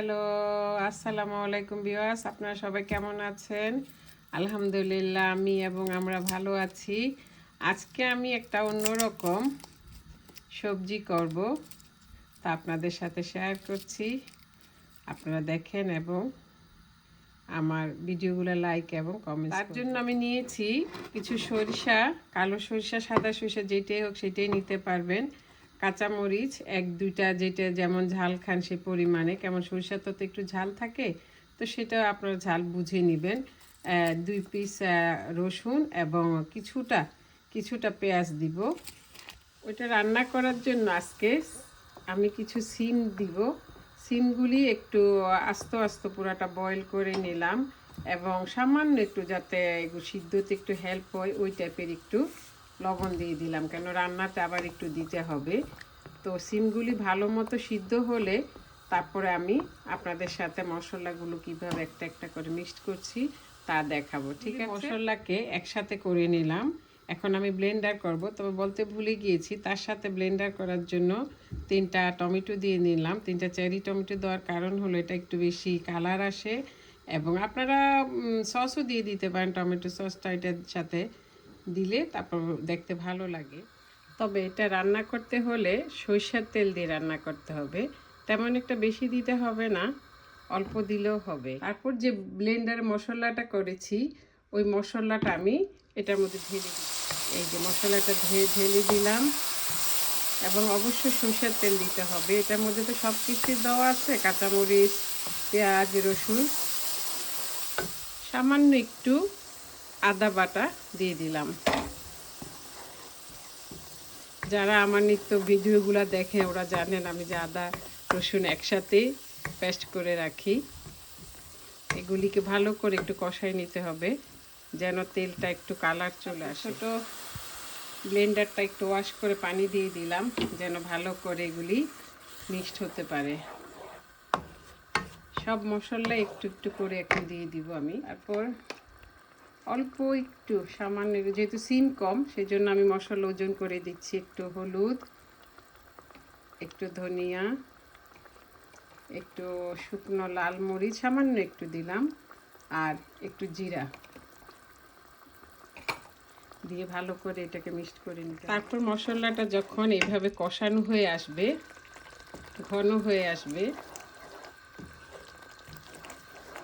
Hello আসসালামু আলাইকুম বিওয়াস আপনারা সবাই কেমন আছেন? আলহামদুলিল্লাহ আমি এবং আমরা ভালো আছি। আজকে আমি একটা অন্যরকম সবজি করব তা আপনাদের সাথে শেয়ার করছি। আপনারা দেখেন এবং আমার ভিডিওগুলো লাইক এবং কমেন্ট তার জন্য আমি নিয়েছি কিছু সরিষা কালো সরিষা সাদা সরিষা যেটাই হোক সেটাই নিতে পারবেন। কাঁচামরিচ, এক, দুইটা যেটা যেমন ঝাল খান সে পরিমাণে। কেমন সরিষা তো তো একটু ঝাল থাকে, তো সেটা আপনারা ঝাল বুঝে নেবেন। দুই পিস রসুন এবং কিছুটা কিছুটা পেঁয়াজ দিব। ওইটা রান্না করার জন্য আজকে আমি কিছু সিম দিব। সিমগুলি একটু আস্ত আস্ত পুরাটা বয়েল করে নিলাম এবং সামান্য একটু যাতে সিদ্ধতে একটু হেল্প হয়, ওই টাইপের একটু লবণ দিয়ে দিলাম কেন রান্নাতে আবার একটু দিতে হবে। তো সিমগুলি ভালো মতো সিদ্ধ হলে তারপরে আমি আপনাদের সাথে মশলাগুলো কীভাবে একটা একটা করে মিক্সড করছি তা দেখাবো ঠিক আছে? মশলাকে একসাথে করে নিলাম। এখন আমি ব্লেন্ডার করব তবে বলতে ভুলে গিয়েছি তার সাথে ব্লেন্ডার করার জন্য তিনটা টমেটো দিয়ে নিলাম। তিনটা চেরি টমেটো দেওয়ার কারণ হলো এটা একটু বেশি কালার আসে এবং আপনারা সসও দিয়ে দিতে পারেন টমেটো সসটা এটার সাথে। দিলে তারপর দেখতে ভালো লাগে। তবে এটা রান্না করতে হলে সরিষার তেল দিয়ে রান্না করতে হবে। তেমন একটা বেশি দিতে হবে না, অল্প দিলেও হবে। তারপর যে ব্লেন্ডারে মশলাটা করেছি, ওই মশলাটা আমি এটার মধ্যে ঢেলে এই যে মশলাটা ধে, ঢেলে দিলাম। এবং অবশ্যই সরষের তেল দিতে হবে। এটার মধ্যে তো সব কিছুই দেওয়া আছে, কাঁচামরিচ, পেঁয়াজ, রসুন। সামান্য একটু আদা বাটা দিয়ে দিলাম। যারা আমার নিত্য ভিডিওগুলো দেখে ওরা জানেন আমি যে আদা, রসুন একসাথে পেস্ট করে রাখি। এগুলিকে ভালো করে একটু কষাই নিতে হবে, যেন তেলটা একটু কালার চলে আসে। ছোটো ব্লেন্ডারটা একটু ওয়াশ করে পানি দিয়ে দিলাম, যেন ভালো করে এগুলি মিক্সড হতে পারে। সব মশলা একটু একটু করে এখন দিয়ে দিব আমি। তারপর অল্প একটু, সামান্য যেহেতু সিম কম সেই জন্য আমি মশলা ওজন করে দিচ্ছি একটু হলুদ, একটু ধনিয়া, একটু শুকনো লাল মরিচ, সামান্য একটু দিলাম, আর একটু জিরা। দিয়ে ভালো করে এটাকে মিক্সড করে নিতে তারপর মশলাটা যখন এইভাবে কষানো হয়ে আসবে, ঘন হয়ে আসবে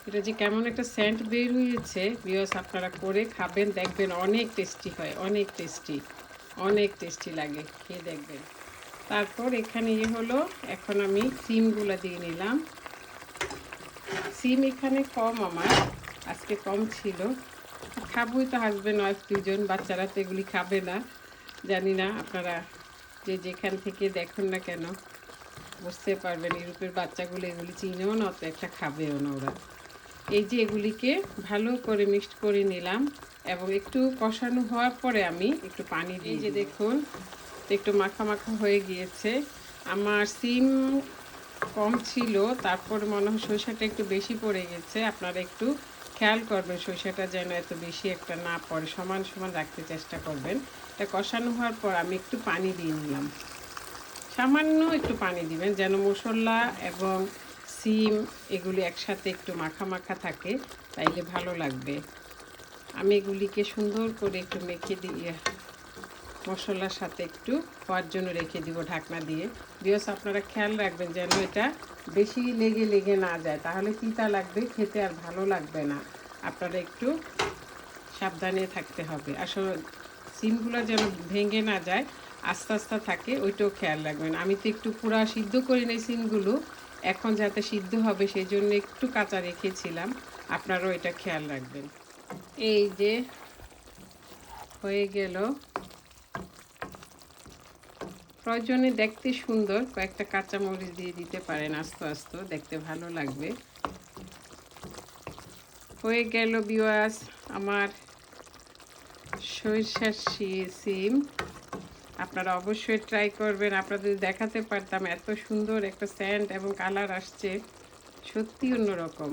এটা যে কেমন একটা সেন্ট বের হয়েছে বিয়স আপনারা করে খাবেন, দেখবেন অনেক টেস্টি হয়, অনেক টেস্টি অনেক টেস্টি লাগে, খেয়ে দেখবেন। তারপর এখানে ইয়ে হলো, এখন আমি সিমগুলো দিয়ে নিলাম। সিম এখানে কম আমার, আজকে কম ছিল। খাবই তো হাজবেন্ড ওয়াইফ দুজন বাচ্চারা তো এগুলি খাবে না, জানি না আপনারা যে যেখান থেকে দেখুন না কেন, বুঝতে পারবেন, ইউরোপের বাচ্চাগুলো এগুলি চিনেও না, অত একটা খাবেও না ওরা। এই যে এগুলিকে ভালো করে মিক্সড করে নিলাম এবং একটু কষানো হওয়ার পরে আমি একটু পানি দিই যে দেখুন। একটু মাখা মাখা হয়ে গিয়েছে। আমার সিম কম ছিল তারপর মনে হয় সরিষাটা একটু বেশি পড়ে গেছে। আপনারা একটু খেয়াল করবেন সরিষাটা যেন এত বেশি একটা না পড়ে। সমান সমান রাখতে চেষ্টা করবেন। এটা কষানো হওয়ার পর আমি একটু পানি দিয়ে নিলাম। সামান্য একটু পানি দিবেন যেন মশলা এবং সিম এগুলি একসাথে একটু মাখা মাখা থাকে, তাইলে ভালো লাগবে। আমি এগুলিকে সুন্দর করে একটু মেখে দিয়ে, মশলার সাথে একটু হওয়ার জন্য রেখে দিব ঢাকনা দিয়ে। বিয়স আপনারা খেয়াল রাখবেন যেন এটা বেশি লেগে লেগে না যায়, তাহলে তিতা লাগবে, খেতে আর ভালো লাগবে না। আপনারা একটু সাবধানে থাকতে হবে। আসলে সিমগুলো যেন ভেঙে না যায়, আস্তে আস্তে থাকে, ওইটাও খেয়াল রাখবেন। আমি তো একটু পুরা সিদ্ধ করি নাই সিমগুলো এখন যাতে সিদ্ধ হবে সেই জন্য একটু কাঁচা রেখেছিলাম। আপনারাও এটা খেয়াল রাখবেন। এই যে হয়ে গেল। প্রয়োজনে দেখতে সুন্দর, কয়েকটা কাঁচামরিচ দিয়ে দিতে পারেন আস্তে আস্তে, দেখতে ভালো লাগবে। হয়ে গেল বিওয়াস আমার সরিষার সিম। আপনারা অবশ্যই ট্রাই করবেন। আপনাদের দেখাতে পারতাম এত সুন্দর একটা স্যান্ড এবং কালার আসছে সত্যি অন্যরকম।